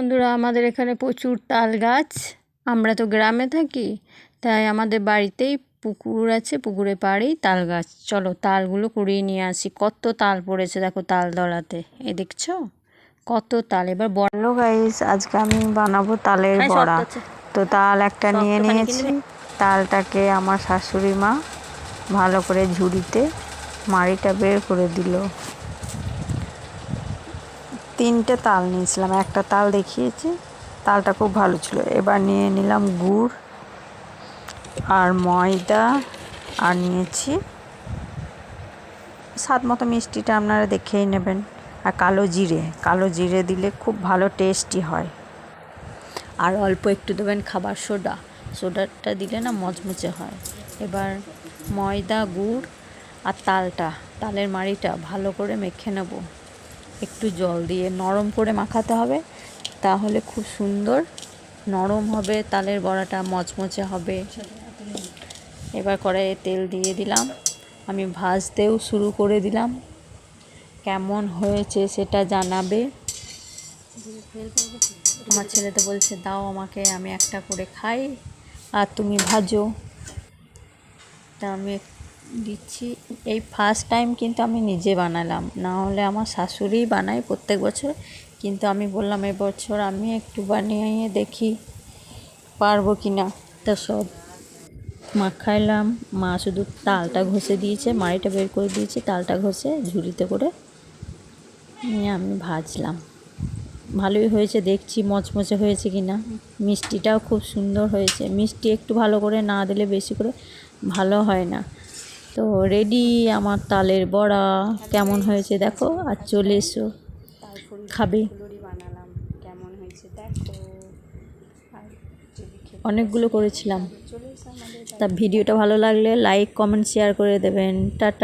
বন্ধুরা আমাদের এখানে প্রচুর তাল গাছ। আমরা তো গ্রামে থাকি তাই আমাদের বাড়িতেই পুকুর আছে পুকুরে পাড়েই তাল গাছ। চলো তালগুলো কুড়িয়ে নিয়ে আসি। কত তাল পড়েছে দেখো তাল দলাতে। এ দেখছ? কত তাল। এবার বড় গাইস আজকে আমি বানাবো তালের বড়া। তো তাল একটা নিয়ে নিয়েছি। তালটাকে আমার শাশুড়ি মা ভালো করে ঝুড়িতে মাড়িটা বের করে দিল। তিনটে তাল নিয়েছিলাম। একটা তাল দেখিয়েছি, তালটা খুব ভালো ছিল। এবার নিয়ে নিলাম গুড় আর ময়দা আর নিয়েছি। স্বাদ মতো মিষ্টিটা আপনারা দেখেই নেবেন। আর কালো জিরে কালো জিরে দিলে খুব ভালো টেস্টি হয়। আর অল্প একটু দেবেন খাবার সোডা। সোডাটা দিলে না মচমচে হয়। এবার ময়দা, গুড় আর তালটা, তালের মাড়িটা ভালো করে মেখে নেব। একটু জল দিয়ে নরম করে মাখাতে হবে, তাহলে খুব সুন্দর নরম হবে, তালের বড়াটা মচমচে হবে। এবার কড়াইয়ে তেল দিয়ে দিলাম, আমি ভাজতেও শুরু করে দিলাম। কেমন হয়েছে সেটা জানাবে। আমার ছেলে তো বলছে, দাও আমাকে, আমি একটা করে খাই, আর তুমি ভাজো। তা আমি দিচ্ছি। এই ফার্স্ট টাইম কিন্তু আমি নিজে বানালাম। না হলে আমার শাশুড়িই বানায় প্রত্যেক বছর। কিন্তু আমি বললাম এবছর আমি একটু বানিয়ে দেখি, পারব কি না তা সব মাখাইলাম মা শুধু তালটা ঘষে দিয়েছে, মাড়িটা বের করে দিয়েছে, তালটা ঘষে ঝুড়িতে করে নিয়ে আমি ভাজলাম। ভালোই হয়েছে, দেখছি মচমচে হয়েছে কি না মিষ্টিটাও খুব সুন্দর হয়েছে। মিষ্টি একটু ভালো করে না দিলে বেশি করে ভালো হয় না। তো রেডি আমার তালের বড়া। কেমন হয়েছে দেখো? আর চলে এসো। খাবে। বানালাম কেমন হয়েছে অনেকগুলো করেছিলাম। তা ভিডিওটা ভালো লাগলে লাইক কমেন্ট শেয়ার করে দেবেন। টাটা।